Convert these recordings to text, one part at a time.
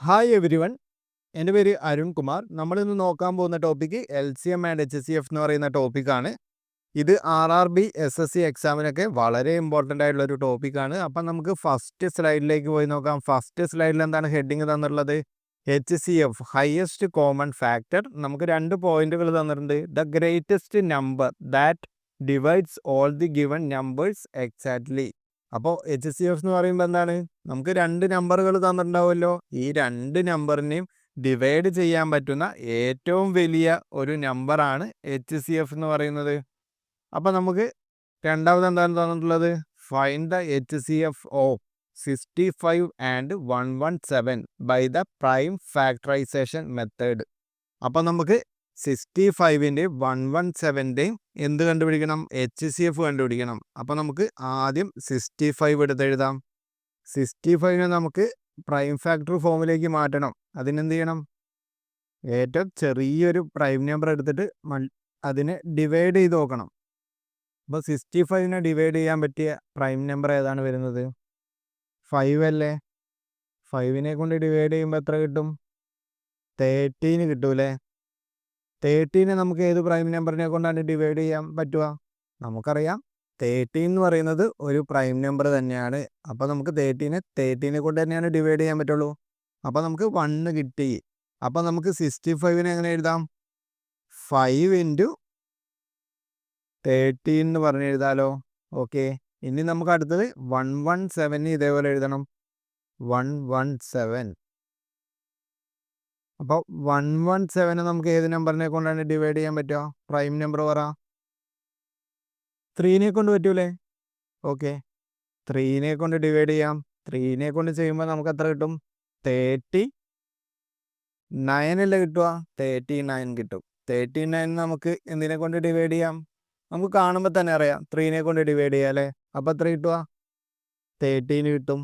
Hi every one എന്റെ പേര് അരുൺ കുമാർ. നമ്മളിന്ന് നോക്കാൻ പോകുന്ന topic L C M and H C F F എന്ന് പറയുന്ന ടോപ്പിക്കാണ് ഇത് R R B S S C എക്സാമിനൊക്കെ വളരെ ഇമ്പോർട്ടന്റ് ആയിട്ടുള്ള ഒരു ടോപ്പിക്കാണ് അപ്പം നമുക്ക് ഫസ്റ്റ് സ്ലൈഡിലേക്ക് പോയി നോക്കാം. ഫസ്റ്റ് സ്ലൈഡിൽ എന്താണ് ഹെഡിങ് തന്നിട്ടുള്ളത്? H C F highest common factor നമുക്ക് രണ്ട് പോയിന്റുകൾ തന്നിട്ടുണ്ട്. The greatest number that divides all the given numbers exactly അപ്പോൾ എച്ച് സി എഫ് എന്ന് പറയുമ്പോൾ എന്താണ്? നമുക്ക് രണ്ട് നമ്പറുകൾ തന്നിട്ടുണ്ടാവുമല്ലോ. ഈ രണ്ട് നമ്പറിനെയും ഡിവൈഡ് ചെയ്യാൻ പറ്റുന്ന ഏറ്റവും വലിയ ഒരു നമ്പറാണ് എച്ച് സി എഫ് എന്ന് പറയുന്നത്. അപ്പോൾ നമുക്ക് രണ്ടാമത് എന്താണ് തന്നിട്ടുള്ളത്? Find the H C F of sixty five and one one seven by the prime factorisation method അപ്പോൾ നമുക്ക് സിക്സ്റ്റി ഫൈവിന്റെയും വൺ വൺ സെവന്റെയും എന്ത് കണ്ടുപിടിക്കണം? എച്ച് സി എഫ് കണ്ടുപിടിക്കണം. അപ്പോൾ നമുക്ക് ആദ്യം സിക്സ്റ്റി ഫൈവ് എടുത്ത് എഴുതാം. സിക്സ്റ്റി ഫൈവിനെ നമുക്ക് പ്രൈം ഫാക്ടർ ഫോമിലേക്ക് മാറ്റണം. അതിനെന്ത് ചെയ്യണം ഏറ്റവും ചെറിയൊരു പ്രൈം നമ്പർ എടുത്തിട്ട് അതിനെ ഡിവൈഡ് ചെയ്ത് നോക്കണം. അപ്പോൾ സിക്സ്റ്റി ഫൈവിനെ ഡിവൈഡ് ചെയ്യാൻ പറ്റിയ പ്രൈം നമ്പർ ഏതാണ് വരുന്നത്? ഫൈവ് അല്ലേ? ഫൈവിനെ കൊണ്ട് ഡിവൈഡ് ചെയ്യുമ്പോൾ എത്ര കിട്ടും? തേർട്ടീന് കിട്ടൂലേ? തേർട്ടീനെ നമുക്ക് ഏത് പ്രൈം നമ്പറിനെ കൊണ്ടാണ് ഡിവൈഡ് ചെയ്യാൻ പറ്റുക? നമുക്കറിയാം. തേർട്ടീൻ എന്ന് പറയുന്നത് ഒരു പ്രൈം നമ്പർ തന്നെയാണ്. അപ്പോൾ നമുക്ക് തേർട്ടീനെ തേർട്ടീനെ കൊണ്ട് തന്നെയാണ് ഡിവൈഡ് ചെയ്യാൻ പറ്റുള്ളൂ. അപ്പോൾ നമുക്ക് വണ്ണ് കിട്ടി. അപ്പോൾ നമുക്ക് സിക്സ്റ്റി ഫൈവിനെ എങ്ങനെ എഴുതാം? ഫൈവ് ഇന്റു തേർട്ടീൻ എന്ന് പറഞ്ഞ് എഴുതാലോ. ഓക്കെ. ഇനി നമുക്ക് അടുത്തത് വൺ വൺ സെവൻ ഇതേപോലെ എഴുതണം. One one seven. അപ്പോൾ വൺ വൺ സെവനെ നമുക്ക് ഏത് നമ്പറിനെ കൊണ്ടാണ് ഡിവൈഡ് ചെയ്യാൻ പറ്റുക? പ്രൈം നമ്പർ പറ. ത്രീനെ കൊണ്ട് പറ്റൂലേ? ഓക്കെ ത്രീനെ കൊണ്ട് ഡിവൈഡ് ചെയ്യാം. ത്രീനെ കൊണ്ട് ചെയ്യുമ്പോൾ നമുക്ക് എത്ര കിട്ടും? തേർട്ടി നയൻ അല്ലേ കിട്ടുക? തേർട്ടി നയൻ കിട്ടും. തേർട്ടി നയൻ നമുക്ക് എന്തിനെ കൊണ്ട് ഡിവൈഡ് ചെയ്യാം? നമുക്ക് കാണുമ്പോൾ തന്നെ അറിയാം. ത്രീനെ കൊണ്ട് ഡിവൈഡ് ചെയ്യാം അല്ലേ? അപ്പോൾ എത്ര കിട്ടുക? തേർട്ടീന് കിട്ടും.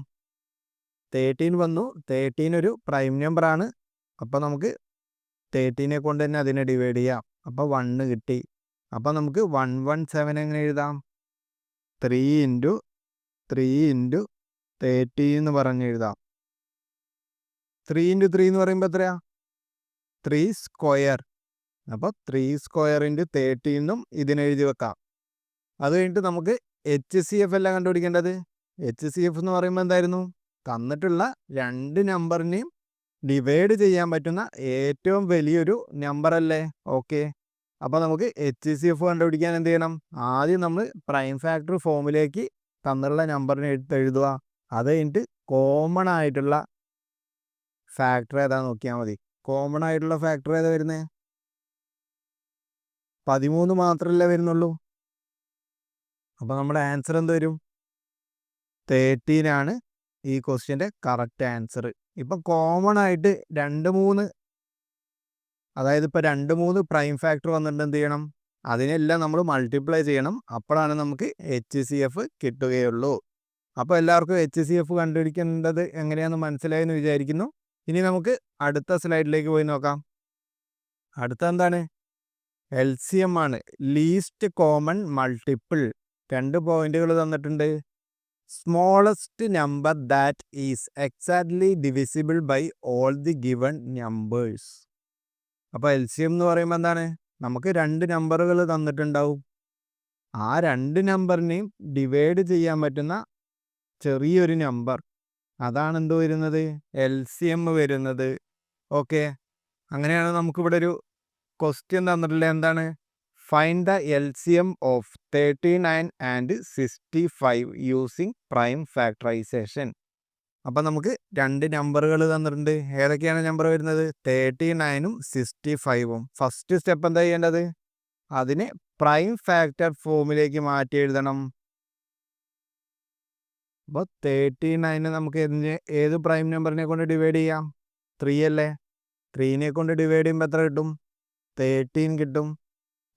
തേർട്ടീൻ വന്നു. തേർട്ടീൻ ഒരു പ്രൈം നമ്പറാണ് അപ്പോൾ നമുക്ക് തേർട്ടീനെ കൊണ്ട് തന്നെ അതിനെ ഡിവൈഡ് ചെയ്യാം. അപ്പോൾ വണ്ണ് കിട്ടി. അപ്പോൾ നമുക്ക് വൺ വൺ സെവൻ എങ്ങനെ എഴുതാം? Three into three into thirty എന്ന് പറഞ്ഞ് എഴുതാം. ത്രീ ഇന്റു ത്രീ എന്ന് പറയുമ്പോൾ എത്രയാ? ത്രീ സ്ക്വയർ അപ്പോൾ ത്രീ സ്ക്വയർ ഇന്റു തേർട്ടി എന്നും ഇതിനെഴുതി വെക്കാം. അത് കഴിഞ്ഞിട്ട് നമുക്ക് എച്ച് സി എഫ് എല്ലാം കണ്ടുപിടിക്കേണ്ടത്? എച്ച് സി എഫ് എന്ന് പറയുമ്പോൾ എന്തായിരുന്നു? തന്നിട്ടുള്ള രണ്ട് നമ്പറിനെയും ഡിവൈഡ് ചെയ്യാൻ പറ്റുന്ന ഏറ്റവും വലിയൊരു നമ്പർ അല്ലേ? ഓക്കെ അപ്പോൾ നമുക്ക് എച്ച് സി എഫ് കണ്ടുപിടിക്കാൻ എന്ത് ചെയ്യണം? ആദ്യം നമ്മൾ പ്രൈം ഫാക്ടർ ഫോമിലേക്ക് തന്നിട്ടുള്ള നമ്പറിനെ എടുത്ത് എഴുതുക. അത് കഴിഞ്ഞിട്ട് കോമൺ ആയിട്ടുള്ള ഫാക്ടർ ഏതാ നോക്കിയാൽ മതി. കോമൺ ആയിട്ടുള്ള ഫാക്ടർ ഏതാ വരുന്നത് പതിമൂന്ന് മാത്രമല്ലേ വരുന്നുള്ളൂ. അപ്പോൾ നമ്മുടെ ആൻസർ എന്ത് വരും? തേർട്ടീൻ ആണ്. ഈ ക്വസ്റ്റ്യന്റെ കറക്റ്റ് ആൻസർ ഇപ്പം കോമൺ ആയിട്ട് രണ്ട് മൂന്ന് അതായത് ഇപ്പോൾ രണ്ട് മൂന്ന് പ്രൈം ഫാക്ടർ വന്നിട്ട് എന്ത് ചെയ്യണം? അതിനെല്ലാം നമ്മൾ മൾട്ടിപ്ലൈ ചെയ്യണം. അപ്പോഴാണ് നമുക്ക് എച്ച് സി എഫ് കിട്ടുകയുള്ളൂ. അപ്പോൾ എല്ലാവർക്കും എച്ച് സി എഫ് കണ്ടുപിടിക്കേണ്ടത് എങ്ങനെയാണെന്ന് മനസ്സിലായെന്ന് വിചാരിക്കുന്നു. ഇനി നമുക്ക് അടുത്ത സ്ലൈഡിലേക്ക് പോയി നോക്കാം. അടുത്ത എന്താണ്? എൽ സി എം ആണ്. ലീസ്റ്റ് കോമൺ മൾട്ടിപ്പിൾ രണ്ട് പോയിന്റുകൾ തന്നിട്ടുണ്ട്. Smallest number that is exactly divisible by all the given numbers അപ്പോൾ എൽ സി എം എന്ന് പറയുമ്പോൾ എന്താണ്? നമുക്ക് രണ്ട് നമ്പറുകൾ തന്നിട്ടുണ്ടാവും. ആ രണ്ട് നമ്പറിനെയും ഡിവൈഡ് ചെയ്യാൻ പറ്റുന്ന ചെറിയൊരു നമ്പർ അതാണ് എന്തോ വരുന്നത്? എൽ സി എം വരുന്നത്. ഓക്കെ അങ്ങനെയാണ് നമുക്കിവിടെ ഒരു ക്വസ്റ്റ്യൻ തന്നിട്ടുള്ളത്. എന്താണ്? Find the L C M of thirty nine and sixty five using prime factorisation അപ്പം നമുക്ക് രണ്ട് നമ്പറുകൾ തന്നിട്ടുണ്ട്. ഏതൊക്കെയാണ് നമ്പർ വരുന്നത്? തേർട്ടി നയനും സിക്സ്റ്റി ഫൈവും ഫസ്റ്റ് സ്റ്റെപ്പ് എന്താ ചെയ്യേണ്ടത്? അതിനെ പ്രൈം ഫാക്ടർ ഫോമിലേക്ക് മാറ്റി എഴുതണം. അപ്പോൾ തേർട്ടി നയന് നമുക്ക് ഏത് പ്രൈം നമ്പറിനെ കൊണ്ട് ഡിവൈഡ് ചെയ്യാം? ത്രീ അല്ലേ? ത്രീനെ കൊണ്ട് ഡിവൈഡ് ചെയ്യുമ്പോൾ എത്ര കിട്ടും? തേർട്ടീൻ കിട്ടും.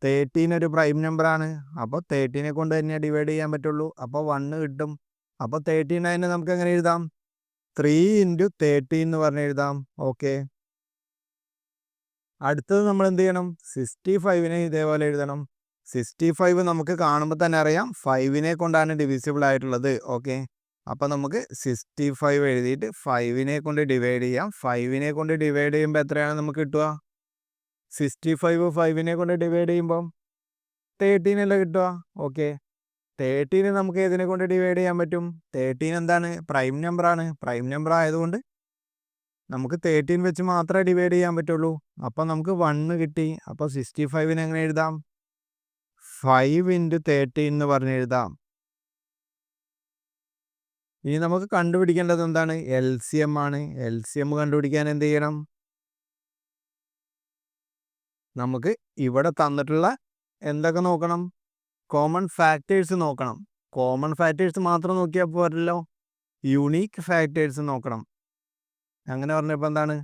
തേർട്ടീൻ ഒരു പ്രൈം നമ്പറാണ് അപ്പോൾ തേർട്ടീനെ കൊണ്ട് തന്നെ ഡിവൈഡ് ചെയ്യാൻ പറ്റുള്ളൂ. അപ്പോൾ വണ്ണ് കിട്ടും. അപ്പോൾ തേർട്ടീൻ അതിനെ നമുക്ക് എങ്ങനെ എഴുതാം? ത്രീ ഇന്റു തേർട്ടീൻ എന്ന് പറഞ്ഞ് എഴുതാം. ഓക്കെ അടുത്തത് നമ്മൾ എന്ത് ചെയ്യണം? സിക്സ്റ്റി ഫൈവിനെ ഇതേപോലെ എഴുതണം. സിക്സ്റ്റി ഫൈവ് നമുക്ക് കാണുമ്പോൾ തന്നെ അറിയാം ഫൈവിനെ കൊണ്ടാണ് ഡിവിസിബിൾ ആയിട്ടുള്ളത്. ഓക്കെ അപ്പോൾ നമുക്ക് സിക്സ്റ്റി ഫൈവ് എഴുതിയിട്ട് ഫൈവിനെ കൊണ്ട് ഡിവൈഡ് ചെയ്യാം. ഫൈവിനെ കൊണ്ട് ഡിവൈഡ് ചെയ്യുമ്പോൾ എത്രയാണ് നമുക്ക് കിട്ടുക? സിക്സ്റ്റി ഫൈവ് ഫൈവിനെ കൊണ്ട് ഡിവൈഡ് ചെയ്യുമ്പം തേർട്ടീൻ അല്ലേ കിട്ടുക? ഓക്കെ തേർട്ടീന് നമുക്ക് ഏതിനെ കൊണ്ട് ഡിവൈഡ് ചെയ്യാൻ പറ്റും? തേർട്ടീൻ എന്താണ്? പ്രൈം നമ്പറാണ് പ്രൈം നമ്പർ ആയതുകൊണ്ട് നമുക്ക് തേർട്ടീൻ വെച്ച് മാത്രമേ ഡിവൈഡ് ചെയ്യാൻ പറ്റുള്ളൂ. അപ്പം നമുക്ക് വണ്ണ് കിട്ടി. അപ്പോൾ സിക്സ്റ്റി ഫൈവിന് എങ്ങനെ എഴുതാം? ഫൈവ് ഇന്റു തേർട്ടീൻ എന്ന് പറഞ്ഞ് എഴുതാം. ഇനി നമുക്ക് കണ്ടുപിടിക്കേണ്ടത് എന്താണ്? എൽ സി എം ആണ്. എൽ സി എം കണ്ടുപിടിക്കാൻ എന്ത് ചെയ്യണം? നമുക്ക് ഇവിടെ തന്നിട്ടുള്ള എന്തൊക്കെ നോക്കണം? കോമൺ ഫാക്ടേഴ്സ് നോക്കണം. കോമൺ ഫാക്ടേഴ്സ് മാത്രം നോക്കിയാൽ പോരല്ലോ. യുണീക്ക് ഫാക്ടേഴ്സ് നോക്കണം. അങ്ങനെ പറഞ്ഞപ്പോൾ എന്താണ്?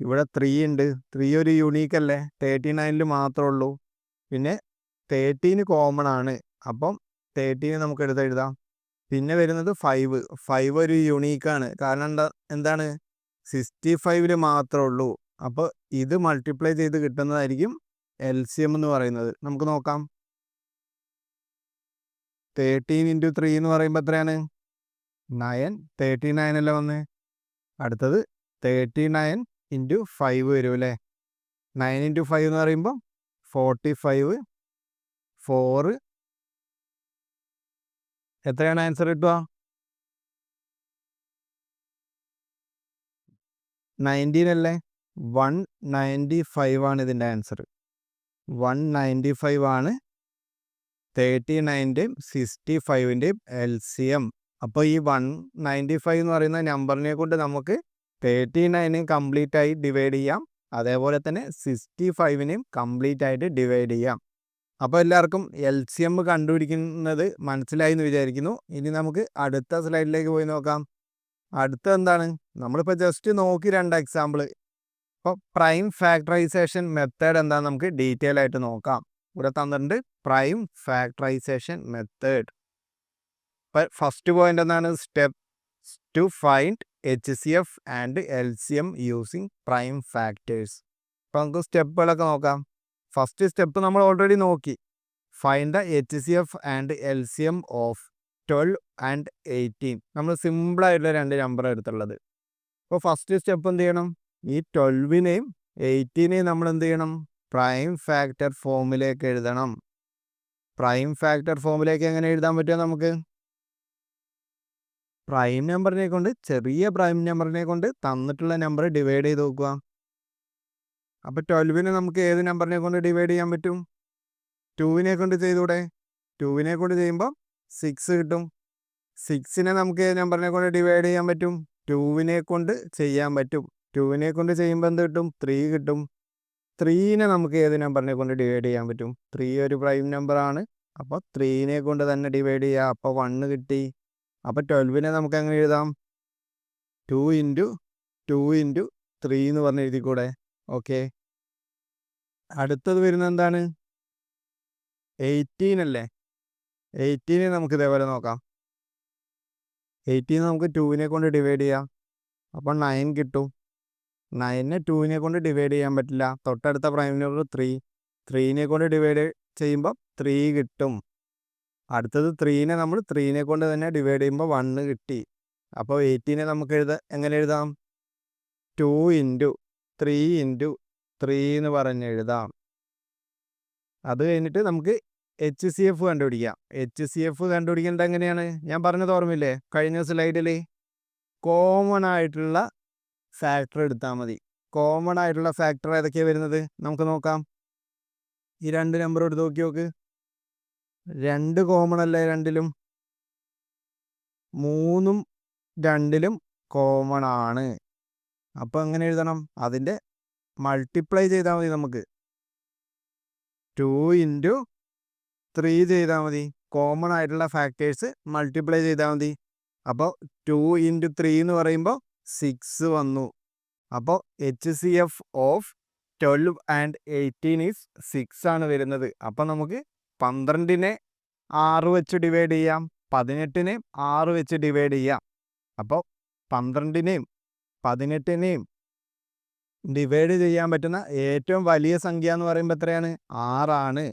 ഇവിടെ ത്രീ ഉണ്ട്. ത്രീ ഒരു യുണീക്ക് അല്ലേ? തേർട്ടി നയനിൽ മാത്രമേ ഉള്ളൂ. പിന്നെ തേർട്ടീന് കോമൺ ആണ്. അപ്പം തേർട്ടീന് നമുക്ക് എടുത്ത് എഴുതാം. പിന്നെ വരുന്നത് ഫൈവ് ഫൈവ് ഒരു യുണീക്കാണ് കാരണം എന്താ? എന്താണ്? സിക്സ്റ്റി ഫൈവിൽ മാത്രമേ ഉള്ളൂ. അപ്പോൾ ഇത് മൾട്ടിപ്ലൈ ചെയ്ത് കിട്ടുന്നതായിരിക്കും എൽ സി എം എന്ന് പറയുന്നത്. നമുക്ക് നോക്കാം. തേർട്ടീൻ ഇന്റു ത്രീ എന്ന് പറയുമ്പോൾ എത്രയാണ്? നയൻ തേർട്ടി നയൻ അല്ലേ വന്ന്? അടുത്തത് തേർട്ടി നയൻ ഇന്റു ഫൈവ് വരും അല്ലേ? നയൻ ഇന്റു ഫൈവ് എന്ന് പറയുമ്പോൾ ഫോർട്ടി ഫൈവ് ഫോറ് എത്രയാണ് ആൻസർ കിട്ടുക? നയന്റീൻ അല്ലേ? വൺ നയന്റി ഫൈവ് ആണ് ഇതിന്റെ ആൻസർ വൺ നയന്റി ഫൈവ് ആണ് തേർട്ടി നയന്റെയും സിക്സ്റ്റി ഫൈവിന്റെയും എൽ സി എം അപ്പോൾ ഈ വൺ നയന്റി ഫൈവ് എന്ന് പറയുന്ന നമ്പറിനെ കൊണ്ട് നമുക്ക് തേർട്ടി നയനും കംപ്ലീറ്റ് ആയി ഡിവൈഡ് ചെയ്യാം. അതേപോലെ തന്നെ സിക്സ്റ്റി ഫൈവിനെയും കംപ്ലീറ്റ് ആയിട്ട് ഡിവൈഡ് ചെയ്യാം. അപ്പോൾ എല്ലാവർക്കും എൽ സി എം കണ്ടുപിടിക്കുന്നത് മനസ്സിലായി എന്ന് വിചാരിക്കുന്നു. ഇനി നമുക്ക് അടുത്ത സ്ലൈഡിലേക്ക് പോയി നോക്കാം. അടുത്ത എന്താണ്? നമ്മളിപ്പോൾ ജസ്റ്റ് നോക്കി രണ്ട് എക്സാമ്പിൾ ഇപ്പോൾ പ്രൈം ഫാക്ടറൈസേഷൻ മെത്തേഡ് എന്താണെന്ന് നമുക്ക് ഡീറ്റെയിൽ ആയിട്ട് നോക്കാം. ഇവിടെ തന്നിട്ടുണ്ട് പ്രൈം ഫാക്ടറൈസേഷൻ മെത്തേഡ് ഇപ്പം ഫസ്റ്റ് പോയിന്റ് എന്താണ്? Step to find H C F and L C M using prime factors അപ്പോൾ നമുക്ക് സ്റ്റെപ്പുകളൊക്കെ നോക്കാം. ഫസ്റ്റ് സ്റ്റെപ്പ് നമ്മൾ ഓൾറെഡി നോക്കി. Find the H C F and L C M of twelve and eighteen നമ്മൾ സിമ്പിളായിട്ടുള്ള രണ്ട് നമ്പർ എടുത്തുള്ളത്. അപ്പോൾ ഫസ്റ്റ് സ്റ്റെപ്പ് എന്ത് ചെയ്യണം? ഈ ട്വൽവിനെയും എയ്റ്റീനെയും നമ്മൾ എന്ത് ചെയ്യണം? പ്രൈം ഫാക്ടർ ഫോമിലേക്ക് എഴുതണം. പ്രൈം ഫാക്ടർ ഫോമിലേക്ക് എങ്ങനെ എഴുതാൻ പറ്റുക നമുക്ക്? പ്രൈം നമ്പറിനെ കൊണ്ട് ചെറിയ പ്രൈം നമ്പറിനെ കൊണ്ട് തന്നിട്ടുള്ള നമ്പർ ഡിവൈഡ് ചെയ്ത് നോക്കുക. അപ്പോൾ ട്വൽവിനെ നമുക്ക് ഏത് നമ്പറിനെ കൊണ്ട് ഡിവൈഡ് ചെയ്യാൻ പറ്റും? ടൂവിനെ കൊണ്ട് ചെയ്തൂടെ? ടൂവിനെ കൊണ്ട് ചെയ്യുമ്പോൾ സിക്സ് കിട്ടും. സിക്സിനെ നമുക്ക് ഏത് നമ്പറിനെ കൊണ്ട് ഡിവൈഡ് ചെയ്യാൻ പറ്റും? ടൂവിനെ കൊണ്ട് ചെയ്യാൻ പറ്റും. ടൂവിനെ കൊണ്ട് ചെയ്യുമ്പോൾ എന്ത് കിട്ടും? ത്രീ കിട്ടും. ത്രീനെ നമുക്ക് ഏത് നമ്പറിനെ കൊണ്ട് ഡിവൈഡ് ചെയ്യാൻ പറ്റും? ത്രീ ഒരു പ്രൈം നമ്പറാണ് അപ്പോൾ ത്രീനെ കൊണ്ട് തന്നെ ഡിവൈഡ് ചെയ്യുക അപ്പോൾ വണ്ണ് കിട്ടി. അപ്പോൾ ട്വൽവിനെ നമുക്ക് എങ്ങനെ എഴുതാം? Two into two into three എന്ന് പറഞ്ഞ് എഴുതിക്കൂടെ? ഓക്കെ അടുത്തത് വരുന്നത് എന്താണ്? എയ്റ്റീൻ അല്ലേ? എയ്റ്റീനെ നമുക്ക് ഇതേപോലെ നോക്കാം. എയ്റ്റീൻ നമുക്ക് ടുവിനെ കൊണ്ട് ഡിവൈഡ് ചെയ്യാം. അപ്പോൾ നയൻ കിട്ടും. നയനെ ടൂവിനെ കൊണ്ട് ഡിവൈഡ് ചെയ്യാൻ പറ്റില്ല. തൊട്ടടുത്ത പ്രൈം നമ്പർ ത്രീ ത്രീനെ കൊണ്ട് ഡിവൈഡ് ചെയ്യുമ്പോൾ ത്രീ കിട്ടും. അടുത്തത് ത്രീനെ നമ്മൾ ത്രീനെ കൊണ്ട് തന്നെ ഡിവൈഡ് ചെയ്യുമ്പോൾ വണ്ണ് കിട്ടി. അപ്പോൾ എയ്റ്റീനെ നമുക്ക് എഴുതാം എങ്ങനെ എഴുതാം? Two into three into three എന്ന് പറഞ്ഞ് എഴുതാം. അത് കഴിഞ്ഞിട്ട് നമുക്ക് എച്ച് സി എഫ് കണ്ടുപിടിക്കാം. എച്ച് സി എഫ് കണ്ടുപിടിക്കേണ്ടത് എങ്ങനെയാണ്? ഞാൻ പറഞ്ഞത് ഓർമ്മയില്ലേ? കഴിഞ്ഞ സ്ലൈഡിൽ കോമൺ ആയിട്ടുള്ള ഫാക്ടർ എടുത്താൽ മതി. കോമൺ ആയിട്ടുള്ള ഫാക്ടർ ഏതൊക്കെയാണ് വരുന്നത്? നമുക്ക് നോക്കാം. ഈ രണ്ട് നമ്പർ എടുത്ത് നോക്കി നോക്ക്. രണ്ട് കോമൺ അല്ലേ രണ്ടിലും? മൂന്നും രണ്ടിലും കോമൺ ആണ്. അപ്പോൾ എങ്ങനെ എഴുതണം? അതിന്റെ മൾട്ടിപ്ലൈ ചെയ്താൽ മതി നമുക്ക്. ടു ഇന്റു ത്രീ ചെയ്താൽ മതി. കോമൺ ആയിട്ടുള്ള ഫാക്ടേഴ്സ് മൾട്ടിപ്ലൈ ചെയ്താൽ മതി. അപ്പോൾ ടു ഇന്റു ത്രീ എന്ന് പറയുമ്പോൾ സിക്സ് വന്നു. അപ്പോൾ H C F of twelve and eighteen is six ആണ് വരുന്നത്. അപ്പോൾ നമുക്ക് പന്ത്രണ്ടിനെ ആറ് വെച്ച് ഡിവൈഡ് ചെയ്യാം. പതിനെട്ടിനെയും ആറ് വെച്ച് ഡിവൈഡ് ചെയ്യാം. അപ്പോൾ പന്ത്രണ്ടിനെയും പതിനെട്ടിനെയും ഡിവൈഡ് ചെയ്യാൻ പറ്റുന്ന ഏറ്റവും വലിയ സംഖ്യ എന്ന് പറയുമ്പോൾ എത്രയാണ്? ആറാണ്.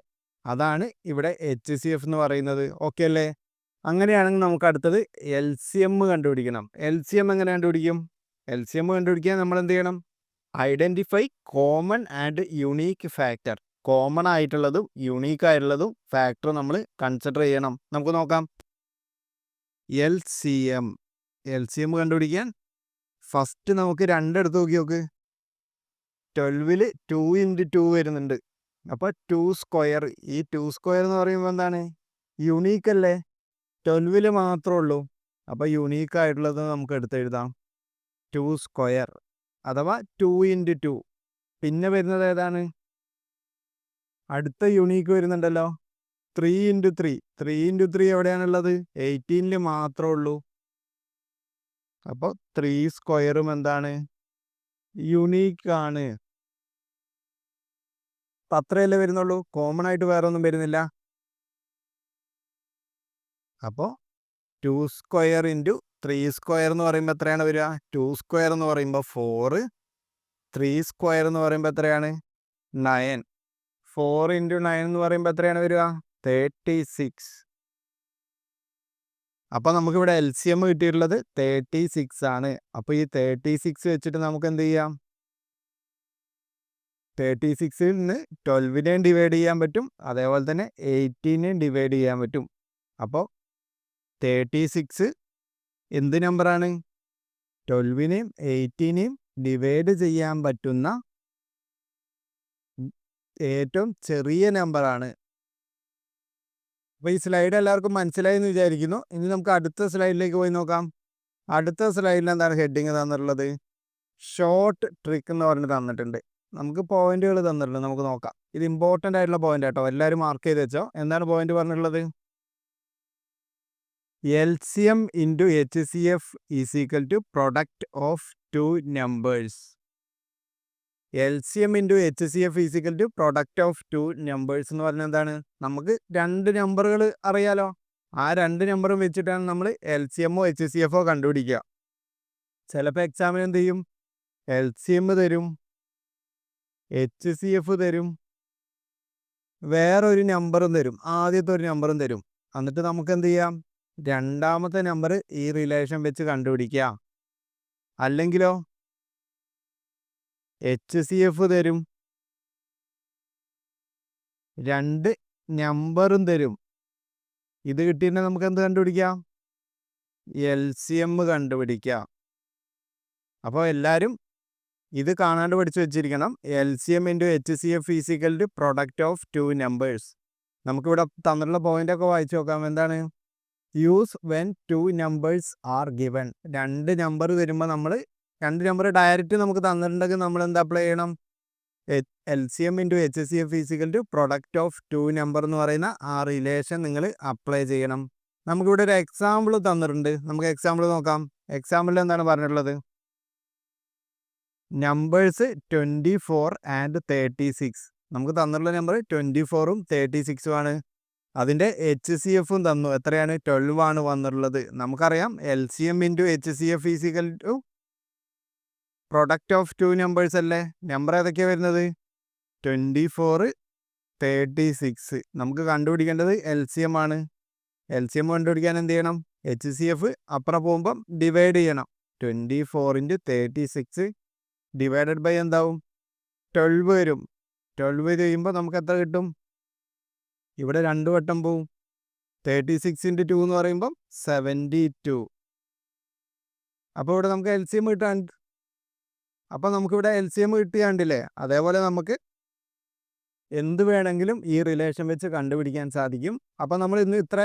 അതാണ് ഇവിടെ എച്ച് സി എഫ് എന്ന് പറയുന്നത്. ഓക്കെ അല്ലേ? അങ്ങനെയാണെങ്കിൽ നമുക്ക് അടുത്തത് എൽ സി എം കണ്ടുപിടിക്കണം. എൽ സി എം എങ്ങനെ കണ്ടുപിടിക്കും? എൽ സി എം കണ്ടുപിടിക്കാൻ നമ്മൾ എന്ത് ചെയ്യണം? Identify common and unique factor. Common ആയിട്ടുള്ളതും യുണീക്ക് ആയിട്ടുള്ളതും ഫാക്ടർ നമ്മൾ കൺസിഡർ ചെയ്യണം. നമുക്ക് നോക്കാം. L C M L C M കണ്ടുപിടിക്കാൻ ഫസ്റ്റ് നമുക്ക് രണ്ടെടുത്ത് നോക്കി നോക്ക്. ട്വൽവിൽ ടു ഇന്റു ടു വരുന്നുണ്ട്. അപ്പോൾ ടു സ്ക്വയർ. ഈ ടു സ്ക്വയർ എന്ന് പറയുമ്പോൾ എന്താണ്? യുണീക്ക് അല്ലേ? ട്വൽവിൽ മാത്രമേ ഉള്ളൂ. അപ്പോൾ യുണീക്ക് ആയിട്ടുള്ളത് നമുക്ക് എടുത്തെഴുതാം. ടു സ്ക്വയർ അഥവാ ടു ഇന്റു ടു പിന്നെ വരുന്നത് ഏതാണ്? അടുത്ത യുണീക്ക് വരുന്നുണ്ടല്ലോ. Three into three three into three എവിടെയാണുള്ളത്? എയ്റ്റീനിൽ മാത്രമേ ഉള്ളൂ. അപ്പോൾ ത്രീ സ്ക്വയറും എന്താണ്? യുണീക്ക് ആണ്. അപ്പം അത്രയല്ലേ വരുന്നുള്ളൂ? കോമൺ ആയിട്ട് വേറെ ഒന്നും വരുന്നില്ല. അപ്പോൾ two square into three square എന്ന് പറയുമ്പോൾ എത്രയാണ് വരിക? ടു സ്ക്വയർ എന്ന് പറയുമ്പോൾ ഫോറ് ത്രീ സ്ക്വയർ എന്ന് പറയുമ്പോൾ എത്രയാണ്? നയൻ ഫോർ ഇന്റു നയൻ എന്ന് പറയുമ്പോൾ എത്രയാണ് വരിക? തേർട്ടി സിക്സ് അപ്പോൾ നമുക്കിവിടെ എൽ സി എം കിട്ടിയിട്ടുള്ളത് തേർട്ടി സിക്സ് ആണ്. അപ്പോൾ ഈ തേർട്ടി സിക്സ് വെച്ചിട്ട് നമുക്ക് എന്ത് ചെയ്യാം? തേർട്ടി സിക്സിൽ നിന്ന് ട്വൽവിനെയും ഡിവൈഡ് ചെയ്യാൻ പറ്റും. അതേപോലെ തന്നെ എയ്റ്റീനെയും ഡിവൈഡ് ചെയ്യാൻ പറ്റും. അപ്പോൾ തേർട്ടി സിക്സ് എന്ത് നമ്പറാണ്? ട്വൽവിനെയും എയ്റ്റീനെയും ഡിവൈഡ് ചെയ്യാൻ പറ്റുന്ന ഏറ്റവും ചെറിയ നമ്പറാണ്. അപ്പോൾ ഈ സ്ലൈഡ് എല്ലാവർക്കും മനസ്സിലായി എന്ന് വിചാരിക്കുന്നു. ഇനി നമുക്ക് അടുത്ത സ്ലൈഡിലേക്ക് പോയി നോക്കാം. അടുത്ത സ്ലൈഡിൽ എന്താണ് ഹെഡിങ് തന്നിട്ടുള്ളത്? ഷോർട്ട് ട്രിക്ക് എന്ന് പറഞ്ഞിട്ട് തന്നിട്ടുണ്ട്. നമുക്ക് പോയിന്റുകൾ തന്നിട്ടുണ്ട്. നമുക്ക് നോക്കാം. ഇത് ഇമ്പോർട്ടന്റ് ആയിട്ടുള്ള പോയിന്റ് കേട്ടോ എല്ലാവരും മാർക്ക് ചെയ്ത് വെച്ചോ. എന്താണ് പോയിന്റ് പറഞ്ഞിട്ടുള്ളത്? L C M into H C F is equal to product of two numbers. L C M into H C F is equal to product of two numbers എന്ന് പറഞ്ഞാൽ എന്താണ്? നമുക്ക് രണ്ട് നമ്പറുകൾ അറിയാലോ? ആ രണ്ട് നമ്പറും വെച്ചിട്ടാണ് നമ്മൾ എൽ സി എമ്മോ എച്ച് സി എഫോ കണ്ടുപിടിക്കുക. ചിലപ്പോൾ എക്സാമിന് എന്ത് ചെയ്യും? എൽ സി എം തരും എച്ച് സി എഫ് തരും വേറൊരു നമ്പറും തരും ആദ്യത്തെ ഒരു നമ്പറും തരും. എന്നിട്ട് നമുക്ക് എന്ത് ചെയ്യാം? രണ്ടാമത്തെ നമ്പർ ഈ റിലേഷൻ വെച്ച് കണ്ടുപിടിക്കുക അല്ലെങ്കിലോ? എച്ച് സി എഫ് തരും. രണ്ട് നമ്പറും തരും. ഇത് കിട്ടിയിട്ട് നമുക്ക് എന്ത് കണ്ടുപിടിക്കാം? എൽ സി എം കണ്ടുപിടിക്കാം. അപ്പോൾ എല്ലാവരും ഇത് കാണാണ്ട് പഠിച്ചു വെച്ചിരിക്കണം. L C M into H C F is equal to product of two numbers നമുക്കിവിടെ തന്നിട്ടുള്ള പോയിന്റ് ഒക്കെ വായിച്ചു നോക്കാം. എന്താണ്? Use when two numbers are given രണ്ട് നമ്പർ വരുമ്പോൾ നമ്മൾ രണ്ട് നമ്പർ ഡയറക്റ്റ് നമുക്ക് തന്നിട്ടുണ്ടെങ്കിൽ നമ്മൾ എന്താ അപ്ലൈ ചെയ്യണം? L C M into H C F is equal to product of two number എന്ന് പറയുന്ന ആ റിലേഷൻ നിങ്ങൾ അപ്ലൈ ചെയ്യണം. നമുക്കിവിടെ ഒരു എക്സാമ്പിൾ തന്നിട്ടുണ്ട്. നമുക്ക് എക്സാമ്പിൾ നോക്കാം. എക്സാമ്പിളിൽ എന്താണ് പറഞ്ഞിട്ടുള്ളത്? Numbers twenty four and thirty six നമുക്ക് തന്നിട്ടുള്ള നമ്പർ ട്വന്റി ഫോറും തേർട്ടി സിക്സും ആണ്. അതിന്റെ എച്ച് സി എഫും തന്നു. എത്രയാണ്? ട്വൽവ് ആണ് വന്നിട്ടുള്ളത്. നമുക്കറിയാം L C M into H C F is equal to product of two numbers അല്ലേ? നമ്പർ ഏതൊക്കെയാണ് വരുന്നത്? ട്വന്റി ഫോറ് തേർട്ടി സിക്സ് നമുക്ക് കണ്ടുപിടിക്കേണ്ടത് എൽ സി എം ആണ്. എൽ സി എം കണ്ടുപിടിക്കാൻ എന്ത് ചെയ്യണം? എച്ച് സി എഫ് അപ്പുറം പോകുമ്പം ഡിവൈഡ് ചെയ്യണം. Twenty four into thirty six divided by എന്താവും? ട്വൽവ് വരും. ട്വൽവ് ചെയ്യുമ്പോൾ നമുക്ക് എത്ര കിട്ടും? ഇവിടെ രണ്ട് വട്ടം പോവും. തേർട്ടി സിക്സ് ഇന്റു ടു എന്ന് പറയുമ്പം സെവന്റി ടു അപ്പോൾ ഇവിടെ നമുക്ക് എൽ സി എം കിട്ടാൻ അപ്പോൾ നമുക്കിവിടെ എൽ സി എം കിട്ടിയാണ്ടില്ലേ? അതേപോലെ നമുക്ക് എന്ത് വേണമെങ്കിലും ഈ റിലേഷൻ വെച്ച് കണ്ടുപിടിക്കാൻ സാധിക്കും. അപ്പോൾ നമ്മൾ ഇന്ന് ഇത്ര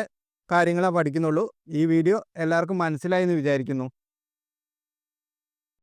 കാര്യങ്ങളാണ് പഠിക്കുന്നുള്ളൂ. ഈ വീഡിയോ എല്ലാവർക്കും മനസ്സിലായി എന്ന് വിചാരിക്കുന്നു.